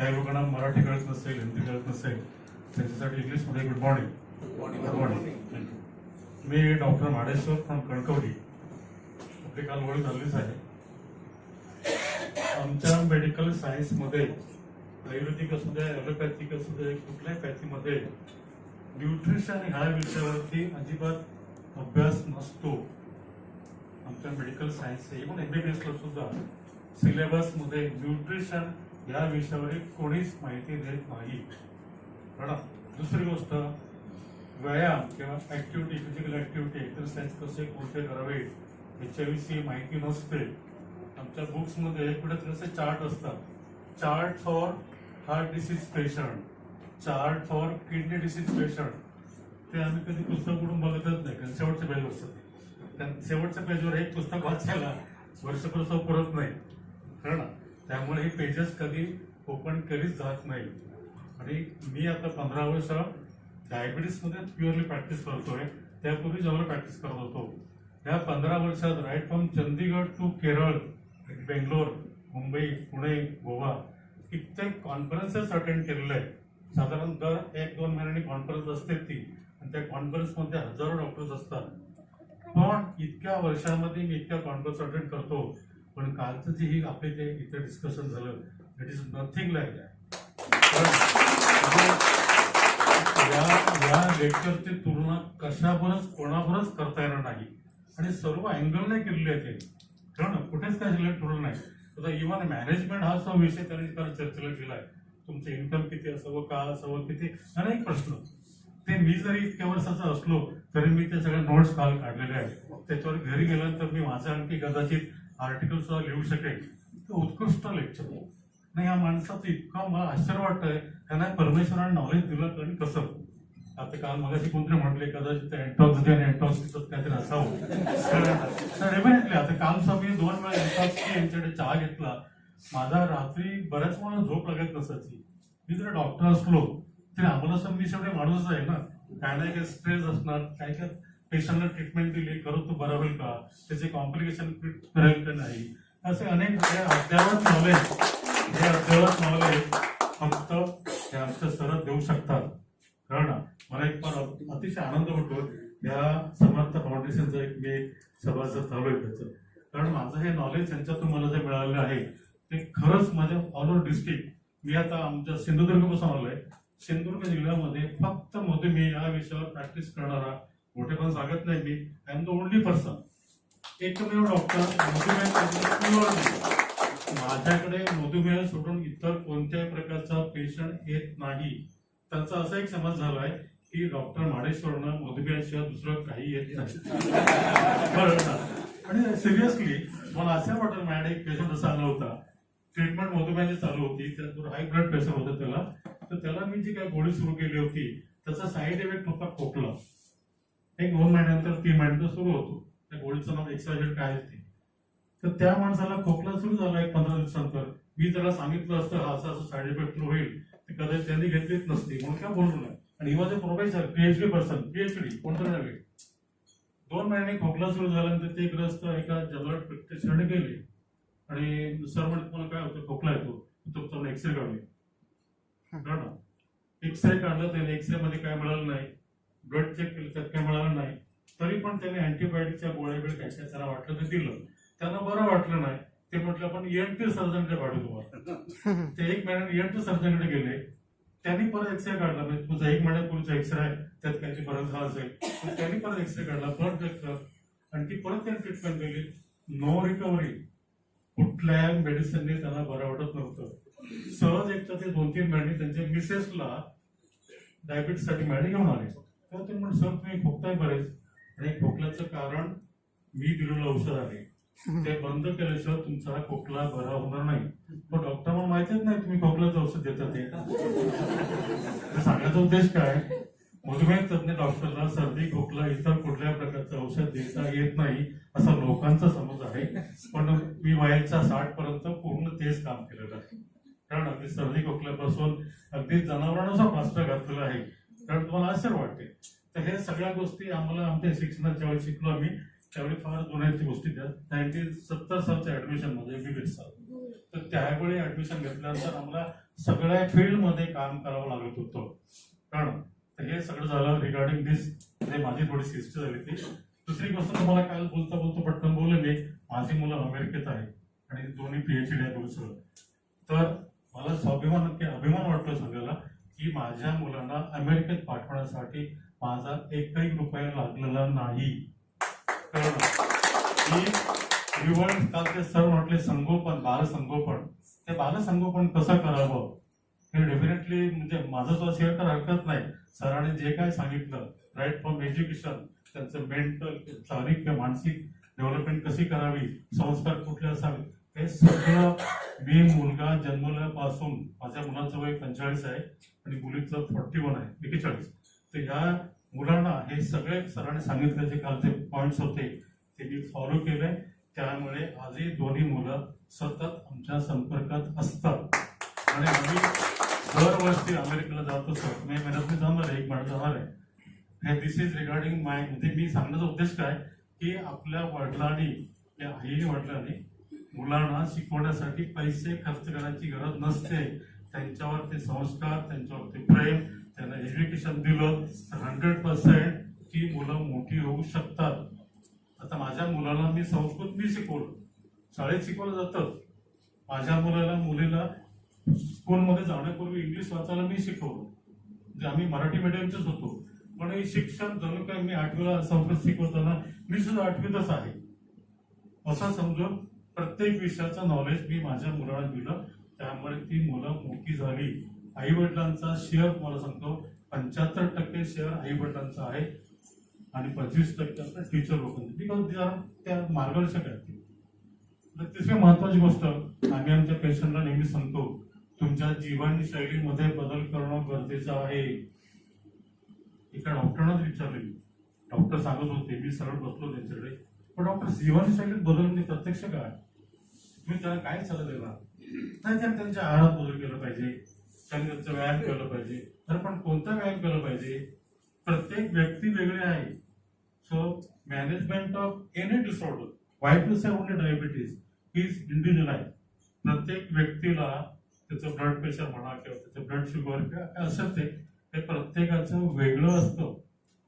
काही लोकांना मराठी कळत नसेल हिंदी कळत नसेल त्याच्यासाठी इंग्लिशमध्ये गुड मॉर्निंग गुड मॉर्निंग मी डॉक्टर माडेश्वर फ्रॉम कणकवली. आपली काल ओळख झालीच आहे. आमच्या मेडिकल सायन्समध्ये आयुर्वेदिक असू दे ॲलोपॅथिक असू दे कुठल्याही पॅथीमध्ये न्यूट्रिशन ह्या विषयावरती अजिबात अभ्यास नसतो. आमच्या मेडिकल सायन्स इव्हन एमबीबीएसला सुद्धा सिलेबसमध्ये न्यूट्रिशन या विषयावर कोणीच माहिती देत नाही. दुसरी गोष्ट व्यायाम किंवा ऍक्टिव्हिटी फिजिकल ऍक्टिव्हिटी एक्सरसाइज कसे कोणते करावे याच्याविषयी माहिती नसते. आमच्या बुक्समध्ये कुठे कसे चार्ट असतात. Chart for heart disease patient chart for kidney disease patient ते आम्ही कधी पुस्तक उडून बघतच नाही कारण शेवटच्या पेज असतात शेवटच्या पेजवर एक पुस्तक वाचायला वर्षभर पुरत नाही. ना त्यामुळे हे पेजेस कधी ओपन कधीच जात नाही. आणि मी आता पंधरा वर्ष डायबिटीसमध्ये प्युअरली प्रॅक्टिस करतोय. त्यापूर्वी जवळ प्रॅक्टिस करत होतो. या पंधरा वर्षात right from Chandigarh to Kerala Bangalore Mumbai Pune Goa कित्येक कॉन्फरन्सेस अटेंड केलेले आहेत. साधारण दर एक दोन महिन्यांनी कॉन्फरन्स असते ती. आणि त्या कॉन्फरन्समध्ये हजारो डॉक्टर्स असतात. पण इतक्या वर्षामध्ये मी इतक्या कॉन्फरन्स अटेंड करतो. पण कालचं जे हे आपले जे इथं डिस्कशन झालं इट इज नथिंग लाईक या या लेक्चरची तुलना कशावरच कोणावरच करता येणार नाही. आणि सर्व अँगलने केलेले आहे ते. कारण कुठेच काय सिलेक्ट ठरवलं नाही. आता इव्हन मॅनेजमेंट हा जो विषय त्यांनी कारण चर्चेला केलाय तुमचं इन्कम किती असावं का असावं किती? अनेक प्रश्न. ते मी जरी इतक्या वर्षाचा असलो तरी मी ते सगळ्या नोट्स काल काढलेले आहेत. त्याच्यावर घरी गेल्यानंतर मी माझं आणखी कदाचित आर्टिकल सुद्धा लिहू शकेल. इतकं उत्कृष्ट लेक्चर नाही या माणसाचं इतकं मला आश्चर्य वाटतंय. त्यांना परमेश्वराने नॉलेज दिलं आणि कसं? आता काल मगाशी कोणतरी म्हटले कदाचित एन्टॉक्स आणि एन्टॉक्स काहीतरी असावं. डेफिनेटली आता काल सुद्धा मी दोन वेळा एन्टॉक्स यांच्याकडे चहा घेतला. माझा रात्री बऱ्याच वेळा झोप लागत नसायची. मी जर डॉक्टर असलो तरी आम्हाला असं मी शेवटी माणूसच आहे ना. काय नाही काय स्ट्रेस असणार काय काय पेशंटला ट्रीटमेंट दिली करत तो बरा होईल का? त्याचे कॉम्प्लिकेशन करेल का नाही? असे अनेक हे अद्यावत नॉलेज हे अद्यावत नॉलेज फक्त हे आमच्या सरत देऊ शकतात. कारण मला एक फार अतिशय आनंद होतो. या समर्थ फाउंडेशनचं एक मी सभासद चालू आहे त्याचं. कारण माझं हे नॉलेज त्यांच्यातून मला जे मिळालेलं आहे ते खरंच माझ्या ऑल ओव्हर डिस्ट्रिक्ट मी आता आमच्या सिंधुदुर्गपासून आलो आहे सिंधुदुर्ग जिल्ह्यामध्ये फक्त मधुमेह या विषयावर प्रॅक्टिस करणारा मोठे पण सांगत नाही मी. I am the only person एकमेव डॉक्टर मधुमेह माझ्याकडे मधुमेह सोडून इतर कोणत्याही प्रकारचा पेशंट येत नाही. त्यांचा असा एक समज झालाय की डॉक्टर माडेश्वरनं मधुमेहाशिवाय दुसरं काही येत नाही. बरं आणि सिरियसली मला असं वाटत माझ्याकडे एक पेशंट असा आला होता. ट्रीटमेंट मधुमेहाची चालू होती. त्यातून हाय ब्लड प्रेशर होतं त्याला. तर त्याला मी जी काही गोळी सुरू केली होती त्याचा साईड इफेक्ट होता खोकला. एक दोन महिन्यानंतर तीन महिन्यानंतर सुरू होतो. त्या गोळीचं नाव एक्सायझेड काय आहे ते. तर त्या माणसाला खोकला सुरू झाला एक पंधरा दिवसानंतर. मी त्याला सांगितलं असतं हा असं असं साईड इफेक्ट होईल. ते कदाचित त्यांनी घेतलीच नसती. म्हणून काय बोललो नाही आणि ही माझे प्रोफेसर पीएचडी पर्सन पीएचडी कोणतं नव्हे दोन महिने खोकला सुरू झाल्यानंतर ते ग्रस्त एका जनरल प्रॅक्टिशनकडे गेले. आणि सर म्हणजे तुम्हाला काय होतं? खोकला येतो. तो तुम्हाला एक्सरे काढले. एक्सरे काढलं त्याने एक्सरे मध्ये काय मिळालं नाही. ब्लड चेक केलं त्यात काय मिळालं नाही. तरी पण त्याने अँटीबायोटिकच्या गोळ्या बिळ काय काय त्याला वाटलं ते दिलं. त्यांना बरं वाटलं नाही. ते म्हटलं आपण एनटी सर्जनकडे पाठवू तुम्हाला ते एक महिन्यात एनटी सर्जनकडे गेले. त्यांनी परत एक्सरे काढला. म्हणजे तुझा एक महिन्यापूर्वीचा एक्सरे आहे. त्यात काहीतरी फरक झाला असेल. त्यांनी परत एक्सरे काढला परत चेक कर आणि ती परत त्यांनी ट्रीटमेंट दिली नो रिकव्हरी कुठल्याही मेडिसिनने त्यांना बरं वाटत नव्हतं. सहज एक तर ते दोन तीन महिने त्यांच्या मिसेसला डायबिटीससाठी मॅडी घेऊन आले. तर ते म्हणजे सर तुम्ही खोकताय बरेच. आणि खोकल्याचं कारण मी दिलेलं औषध आहे. ते बंद केल्याशिवाय तुमचा हा खोकला बरा होणार नाही. पण डॉक्टर मला माहितीच नाही तुम्ही खोकल्याचं औषध देतात ते. सांगण्याचा उद्देश काय? मधुमेह तज्ञ डॉक्टरला सर्दी खोकला इतर कुठल्या प्रकारचं औषध देता येत नाही असा लोकांचा समज आहे. पण मी वयाच्या साठ पर्यंत पूर्ण तेच काम केलेलं आहे. कारण अगदी सर्दी खोकल्यापासून अगदी जनावरांना सुद्धा घातलेलं आहे. कारण तुम्हाला आश्चर्य वाटते. तर हे सगळ्या गोष्टी आम्हाला आमच्या शिक्षणात ज्यावेळी शिकलो आम्ही त्यावेळी फार जुन्याची गोष्टी त्या नाईन्टीन सत्तर सालच्या ऍडमिशनमध्ये साल. तर त्यावेळी ऍडमिशन घेतल्यानंतर आम्हाला सगळ्या फील्डमध्ये काम करावं लागत होतं. कारण तर हे सगळं झालं रिगार्डिंग दिस हे माझी थोडीशी हिस्ट्री झाली ती दुसरी गोष्ट तुम्हाला काल बोलता बोलता पटकन बोलले मी. माझी मुलं अमेरिकेत आहे आणि दोन्ही पीएचडी आहे सगळं. तर मला स्वाभिमान अभिमान वाटतो सांगायला. की माझ्या मुलांना अमेरिकेत पाठवण्यासाठी माझा एकही रुपया लागलेला नाही. कारण काल ते सर म्हटले संगोपन बालसंगोपन. ते बालसंगोपन कसं करावं? हे डेफिनेटली म्हणजे माझं तो शेअर तर हरकत नाही. सरांनी जे काय सांगितलं राईट फ्रॉम एज्युकेशन त्यांचं मेंटल शारीरिक किंवा मानसिक डेव्हलपमेंट कशी करावी संस्कार कुठले असावे हे सगळं मी मुलगा जन्मल्यापासून माझ्या मुलाचं वय पंचेचाळीस आहे आणि मुलीचं फॉर्टी वन आहे एकेचाळीस. तर ह्या मुलांना हे सगळे सरांनी सांगितले जे कालचे पॉईंट्स होते ते मी फॉलो केले. त्यामुळे आजही दोन्ही मुलं सतत आमच्या संपर्कात असतात. आणि आम्ही दरवर्षी अमेरिकेला जातो सर. मे महिन्यात मी जाणार आहे एक महिना जाणार आहे. हे दिस इज रिगार्डिंग माय म्हणजे मी सांगण्याचा उद्देश काय की आपल्या वडिलांनी या आईने वडिलांनी मुलांना शिकवण्यासाठी पैसे खर्च करायची गरज नसते. त्यांच्यावरती संस्कार त्यांच्यावरती प्रेम त्यांना एज्युकेशन दिलं तर हंड्रेड पर्सेंट ती मुलं मोठी होऊ शकतात. आता माझ्या मुलाला मी संस्कृत मी शिकवलं. शाळेत शिकवलं जातं. माझ्या मुलाला मुलीला स्कूलमध्ये जाण्यापूर्वी इंग्लिश वाचायला मी शिकवलं. म्हणजे आम्ही मराठी मीडियमचेच होतो. पण हे शिक्षण जणू काय मी आठवीला संस्कृत शिकवताना मी सुद्धा आठवीतच आहे. असं समजून प्रत्येक विषयाचं नॉलेज मी माझ्या मुलाला दिलं. त्यामुळे ती मुलं मोठी झाली. आई वडिलांचा शेअर तुम्हाला सांगतो पंच्याहत्तर टक्के शेअर आई वडिलांचा आहे आणि पंचवीस टक्के असं टीचर लोकांचे. बिकॉज त्या मार्गदर्शक आहेत तर तिसरी महत्वाची गोष्ट आम्ही आमच्या पेशंटला नेहमी सांगतो तुमच्या जीवनशैलीमध्ये बदल करणं गरजेचं आहे. एका डॉक्टरनाच विचारले डॉक्टर सांगत होते मी सरळ बसलो त्यांच्याकडे. पण डॉक्टर जीवनशैलीत बदल म्हणजे प्रत्यक्ष काय? तुम्ही त्याला काय सल्ला देणार नाही. त्याने त्यांच्या आहारात बदल केला पाहिजे. त्यांनी त्यांचा व्यायाम केला पाहिजे. तर पण कोणता व्यायाम केला पाहिजे? प्रत्येक व्यक्ती वेगळी आहे. So management of any disorder why to say only diabetes is individual प्रत्येक व्यक्तीला त्याचं ब्लड प्रेशर म्हणा किंवा त्याचं ब्लड शुगर किंवा काय असेल ते ते प्रत्येकाचं वेगळं असतं.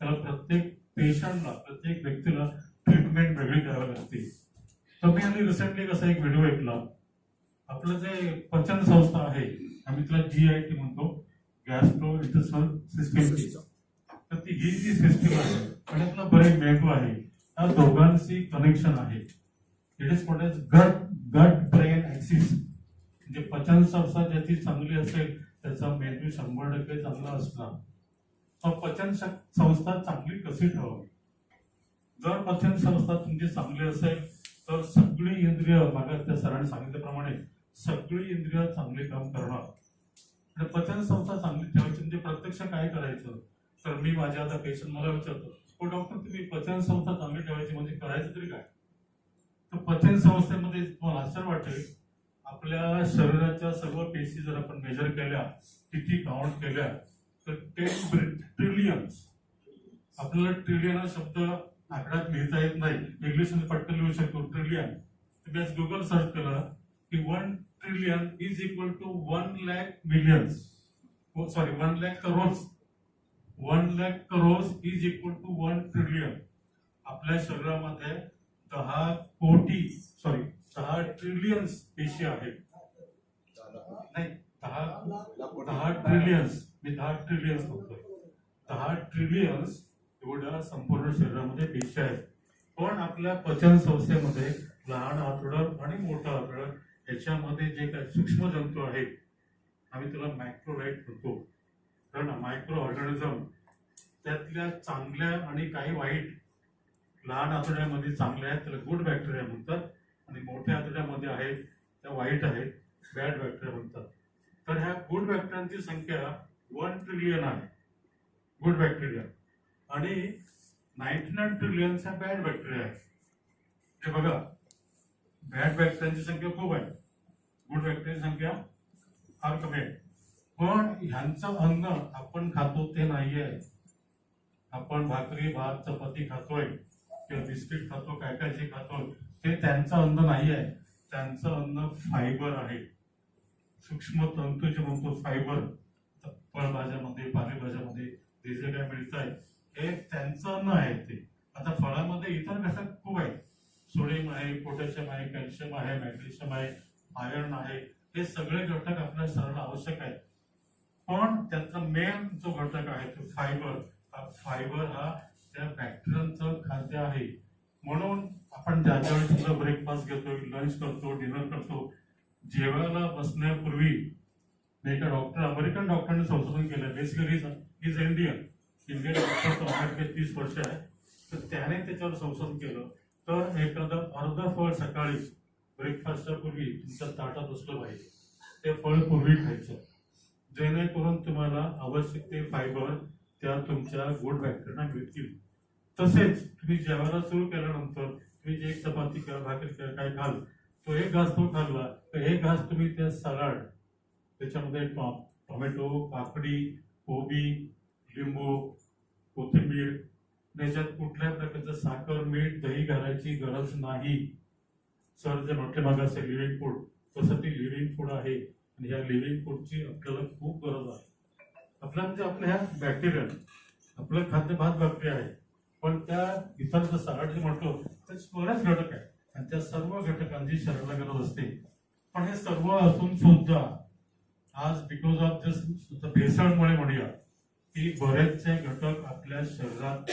त्याला प्रत्येक पेशंटला प्रत्येक व्यक्तीला ट्रीटमेंट वेगळी करावी लागते तर मी रिसेंटली कसा एक व्हिडिओ ऐकला. आपलं जे पचन संस्था आहे आम्ही तिला जी आय टी म्हणतो गॅस्ट्रो इंटरसल सिस्टीम तर ती ही जी सिस्टीम आहे आणि आपलं बरेच मेंदू आहे. त्या दोघांची कनेक्शन आहे. It is called as gut gut brain axis म्हणजे पचन संस्था ज्याची चांगली असेल त्याचा मेंदू शंभर टक्के चांगला असणार. तर पचन संस्था चांगली कशी ठेवावी? जर पचन संस्था तुमची चांगली असेल तर सगळी इंद्रिय मागा त्या सरांनी सांगितल्याप्रमाणे सगळी इंद्रिय चांगली काम करणार. आणि पचन संस्था चांगली ठेवायची म्हणजे प्रत्यक्ष काय करायचं? तर मी माझ्या आता पेशंट मला विचारतो हो डॉक्टर तुम्ही पचन संस्था चांगली ठेवायची म्हणजे करायचं तरी काय? तर पचन संस्थेमध्ये तुम्हाला आश्चर्य वाटेल आपल्या शरीराच्या सर्व पेशी जर आपण मेजर केल्या किती काउंट केल्या तर टेन ट्रिलियन्स आपल्याला ट्रिलियन हा शब्द आकड्यात लिहिता येत नाही. इंग्लिशमध्ये पटकन लिहू शकतो. ट्रिलियन तुम्ही गुगल सर्च केलं की one trillion is equal to one lakh millions sorry one lakh crore one lakh crore is equal to one trillion आपल्या शरीरामध्ये दहा कोटी सॉरी दहा ट्रिलियन्स पेशी आहेत. नाही दहा दहा ट्रिलियन्स मी दहा ट्रिलियन्स म्हणतोय. दहा ट्रिलियन्स एवढ्या संपूर्ण शरीरामध्ये पेशी आहेत. पण आपल्या पचन संस्थेमध्ये लहान आतडं आणि मोठं आतडं याच्यामध्ये जे काही सूक्ष्म जंतू आहेत आम्ही त्याला मायक्रोलाइट म्हणतो. कारण मायक्रो ऑर्गॅनिझम त्यातल्या चांगल्या आणि काही वाईट लहान आतड्यामध्ये चांगल्या आहेत त्याला गुड बॅक्टेरिया म्हणतात. आणि मोठ्या आतड्यामध्ये आहेत त्या वाईट आहेत बॅड बॅक्टेरिया म्हणतात. तर ह्या गुड बॅक्टेरियांची संख्या वन ट्रिलियन आहे. गुड बॅक्टेरिया आणि नाईन्टी नाईन ट्रिलियन्स ह्या बॅड बॅक्टेरिया आहे ते बघा बॅड बॅक्टेरियांची संख्या खूप आहे. गुड बॅक्टेरियाची संख्या फार कमी आहे. पण ह्यांचं अन्न आपण खातो ते नाही आहे. आपण भाकरी भात चपाती खातोय किंवा बिस्किट खातो काय काय जे खातोय ते त्यांचं अन्न नाही आहे. त्यांचं अन्न फायबर आहे. सूक्ष्म तंतू जे म्हणतो फायबर फळभाज्यामध्ये पालेभाज्यामध्ये जे जे काय मिळत आहे हे त्यांचं अन्न आहे ते. आता फळामध्ये इतर घटक खूप आहेत. सोडियम आहे पोटॅशियम आहे कॅल्शियम आहे मॅग्नेशियम आहे आयर्न आहे. हे सगळे घटक आपल्या शरीराला आवश्यक आहेत. पण त्याचा मेन जो घटक आहे तो फायबर हा फायबर हा त्या बॅक्टेरियांचं खाद्य आहे. म्हणून आपण ज्या ज्यावेळी वेळेस ब्रेकफास्ट घेतो लंच करतो डिनर करतो जेवायला बसण्यापूर्वी एका डॉक्टर अमेरिकन डॉक्टरने संशोधन केलं basically is Indian Indian doctor तीस वर्ष आहे तर त्याने त्याच्यावर संशोधन केलं. तर एखादं अर्ध फळ सकाळी ब्रेकफास्टच्या पूर्वी तुमच्या ताटात असलं पाहिजे. ते फळ पूर्वी खायचं. जेणेकरून तुम्हाला आवश्यक ते फायबर त्या तुमच्या गुड बॅक्टेरिया मिळतील. तसेच तुम्ही जेवायला सुरू केल्यानंतर तुम्ही जे एक चपाती किंवा भाकरी किंवा काय खाल तो एक घास तो खाल्ला तर एक घास तुम्ही त्या सलाड त्याच्यामध्ये टॉ टोमॅटो काकडी कोबी लिंबू कोथिंबीर त्याच्यात कुठल्या प्रकारचं साखर मीठ दही घालायची गरज नाही. सर जे म्हटले मागासे लिव्हिंग फूड तसं ते लिव्हिंग फूड आहे. आणि ह्या लिव्हिंग फूडची आपल्याला खूप गरज आहे. आपल्या म्हणजे आपल्या ह्या बॅक्टेरिया आपलं खाद्य भात बॅक्टेरिया आहे. पण त्या इतर जर सराट जे म्हटलो त्याचे बऱ्याच घटक आहे आणि त्या सर्व घटकांची शरीराला गरज असते. पण हे सर्व असून सुद्धा आज बिकॉज ऑफ जस्ट भेसळमुळे म्हणूया की बरेचसे घटक आपल्या शरीरात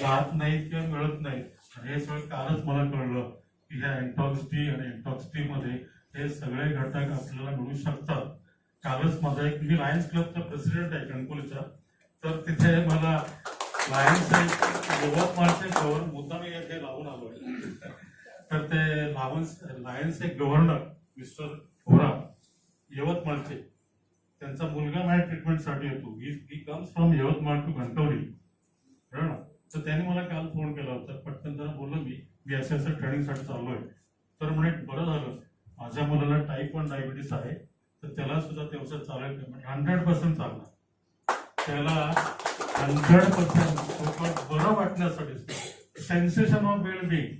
जात नाहीत किंवा मिळत नाहीत. आणि हे सगळं कालच मला कळलं की ह्या एन्टॉक्स डी आणि एन्टॉक्स डी मध्ये हे सगळे घटक आपल्याला मिळू शकतात. कालच माझा एक मी लायन्स क्लबचा प्रेसिडेंट आहे कणकोलीचा तर तिथे मला लायन्स यवतमाळचे गव्हर्नर मुद्दा मी इथे लावून आलोय. तर ते लायन्स लायन्सचे गव्हर्नर मिस्टर होरा यवतमाळचे. त्यांचा मुलगा माझ्या ट्रीटमेंटसाठी येतो. He comes from Yavatmal to Ghantavali ना तर त्याने मला काल फोन केला होता. पटकन जरा बोललो मी मी असं असं ट्रेनिंगसाठी आहे तर म्हणे बरं झालं. माझ्या मुलाला टाईप वन डायबिटीस आहे. तर त्याला सुद्धा ते औषध चालेल म्हणजे हंड्रेड पर्सेंट चालणार. त्याला हंड्रेड पर्सेंट बरं वाटण्यासाठी sensation of well being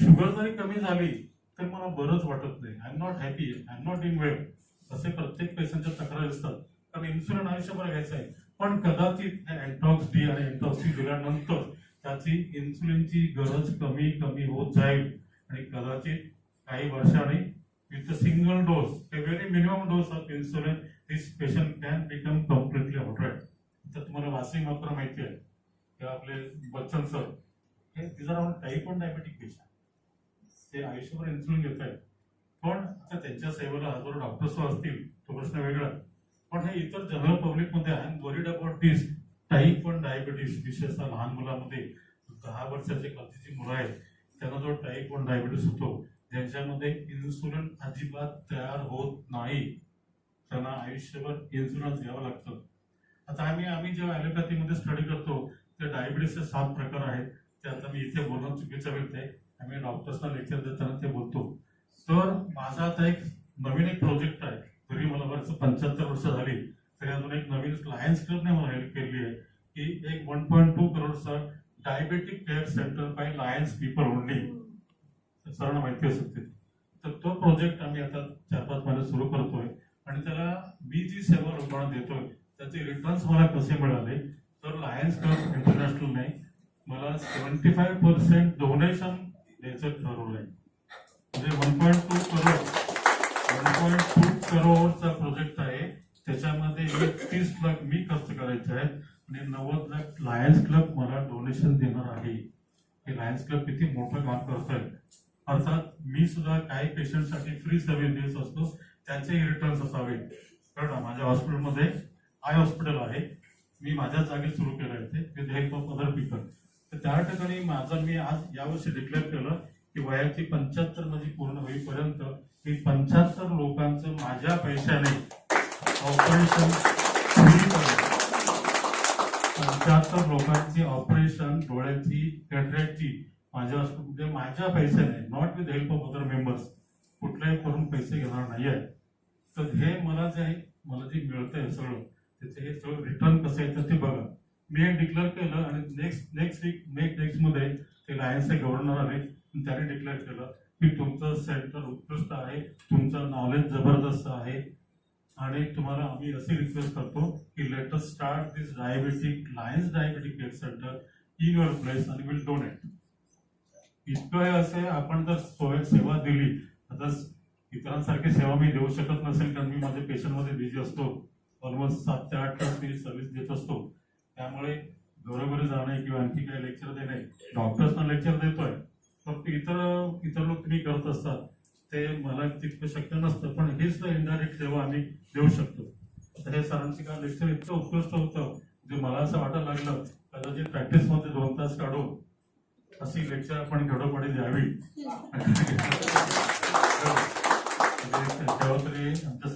sugar जरी कमी झाली तर मला बरंच वाटत नाही. I am not happy I am not in well असे प्रत्येक पेशंटच्या तक्रारी असतात कारण इन्सुलिन आयुष्यभर घ्यायचं आहे. पण कदाचित अँटॉक्स डी आणि अँटॉक्स डी दिल्यानंतर त्याची इन्सुलिनची गरज कमी कमी होत जाईल. आणि कदाचित काही वर्षांनी with single dose a minimum minimum of insulin insulin this patient can become completely outright तर तुम्हाला वासिंग मात्र माहिती आहे. किंवा आपले बच्चन सर हे तिजर टाईप वन डायबेटिक पेशंट ते आयुष्यभर इन्सुलिन घेत आहेत पण आता त्यांच्या सेवेला हजारो डॉक्टर्स असतील तो प्रश्न वेगळा. पण हे इतर general पब्लिकमध्ये I am worried about this type one diabetes विशेषतः लहान मुलांमध्ये. दहा वर्षाचे खालची मुलं आहेत त्यांना जो टाईप वन डायबिटीस होतो ज्यांच्यामध्ये इन्सुलिन अजिबात तयार होत नाही. त्यांना आयुष्यभर इन्सुलन्स घ्यावं लागतं. आता आम्ही आम्ही जेव्हा ॲलोपॅथीमध्ये स्टडी करतो ते डायबिटीसचे सात प्रकार आहेत. ते आता मी इथे बोलणं चुकीचं मिळते आम्ही डॉक्टर्सना लेक्चर देताना ते बोलतो. तर माझा आता एक नवीन एक प्रोजेक्ट आहे. तरी मला बरंच पंच्याहत्तर वर्ष झाली. तरी अजून एक नवीन लायन्स क्लबने मला हेल्प केली आहे. की एक वन पॉईंट टू करोडचा diabetic care centre by Lions people only सर्वांना माहिती असू ते तर तो प्रोजेक्ट आम्ही आता चार पाच महिने सुरू करतोय. आणि त्याला मी जी सेवा लोकांना देतोय त्याचे रिटर्न्स मला कसे मिळाले? तर लायन्स क्लब इंटरनॅशनलने मला सेवन्टी फाईव्ह पर्सेंट डोनेशन द्यायचं आहे म्हणजे one point two crore one point two करोडचा प्रोजेक्ट आहे. त्याच्यामध्ये एकतीस लाख मी खर्च करायचे आहेत. आणि नव्वद लाख लायन्स क्लब मला डोनेशन देणार आहे. हे लायन्स क्लब किती मोठं काम करत आहे अर्थात मी सुद्धा काही पेशंटसाठी फ्री सर्व्हिस देत असतो. त्याचे रिटर्न्स असावे. कारण माझ्या हॉस्पिटलमध्ये आय हॉस्पिटल आहे. मी माझ्या जागी सुरू केलं आहे ते. With help of other people तर त्या ठिकाणी माझं मी आज यावर्षी डिक्लेअर केलं. की वयाची पंच्याहत्तर माझी पूर्ण होईपर्यंत मी पंच्याहत्तर लोकांचं माझ्या पैशाने ऑपरेशन पंच्याहत्तर लोकांची ऑपरेशन डोळ्याची कॅटरॅक्टची माझ्या म्हणजे माझ्या पैशाने. Not with help of other members कुठल्याही करून पैसे घेणार नाही आहे तर हे मला जे आहे मला जे मिळतंय सगळं त्याचे हे सगळं रिटर्न कसं येतं ते बघा. मी हे डिक्लेअर केलं आणि नेक्स्ट नेक्स्ट वीक नेक्स्ट नेक्स्टमध्ये ते लायन्सचे गव्हर्नर आले. त्याने डिक्लेअर केलं की तुमचं सेंटर उत्कृष्ट आहे तुमचं नॉलेज जबरदस्त आहे. आणि तुम्हाला आम्ही असे रिक्वेस्ट करतो की letter start this diabetic Lions diabetic care centre in your place आणि विल डोनेट इतकं असे आपण जर सोय सेवा दिली आता इतरांसारखी सेवा मी देऊ शकत नसेल कारण मी माझ्या पेशंटमध्ये बिझी असतो. ऑलमोस्ट सात ते आठ तास मी सर्व्हिस देत असतो. त्यामुळे घरोघरी जाणे किंवा आणखी काही लेक्चर देणे डॉक्टर्सना लेक्चर देतोय. फक्त इतर इतर लोक तुम्ही करत असतात ते मला तितकं शक्य नसतं. पण हेच इनडायरेक्ट सेवा आम्ही देऊ शकतो. आता हे सरांचे का लेक्चर इतकं उत्कृष्ट होतं जे मला असं वाटायला लागलं कदाचित प्रॅक्टिसमध्ये दोन तास काढून अशी लेक्चर आपण घडोपडी द्यावी. तेव्हा तरी आमच्या